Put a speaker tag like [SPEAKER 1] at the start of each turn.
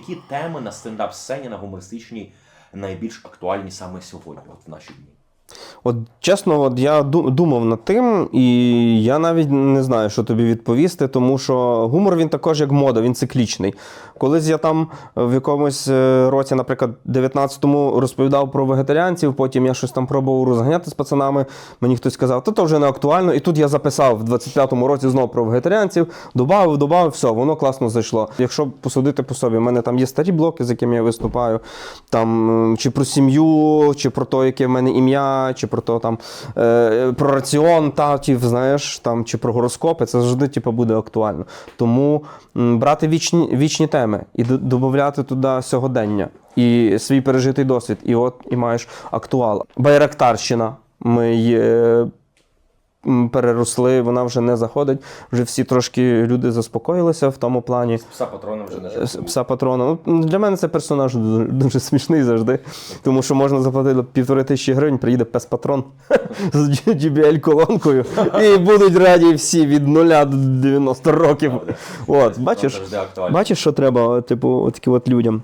[SPEAKER 1] які теми на стендап-сцені, на гумористичній найбільш актуальні саме сьогодні, от в наші дні?
[SPEAKER 2] От чесно, от я думав над тим, і я навіть не знаю, що тобі відповісти, тому що гумор він також як мода, він циклічний. Колись я там в якомусь е, році, наприклад, 19-му розповідав про вегетаріанців, потім я щось там пробував розганяти з пацанами. Мені хтось сказав, то то вже не актуально. І тут я записав в 25-му році знову про вегетаріанців, добавив, добавив, все, воно класно зайшло. Якщо посудити по собі, в мене там є старі блоки, з якими я виступаю, там чи про сім'ю, чи про те, яке в мене ім'я, чи про то там е, про раціон татів, знаєш, там чи про гороскопи, це завжди типу, буде актуально. Тому брати вічні, вічні теми і додати туди сьогодення і свій пережитий досвід. І от і маєш актуал. Байрактарщина. Ми переросли, вона вже не заходить. Вже всі трошки люди заспокоїлися в тому плані.
[SPEAKER 1] Пса патрона вже не
[SPEAKER 2] С-
[SPEAKER 1] жартують.
[SPEAKER 2] Пса патрона. Ну, для мене це персонаж дуже, дуже смішний завжди. Тому що можна заплатити півтори тисячі гривень, приїде пес патрон з JBL колонкою і будуть раді всі від нуля до 90 років. От, бачиш, бачиш, що треба, типу, такі от людям.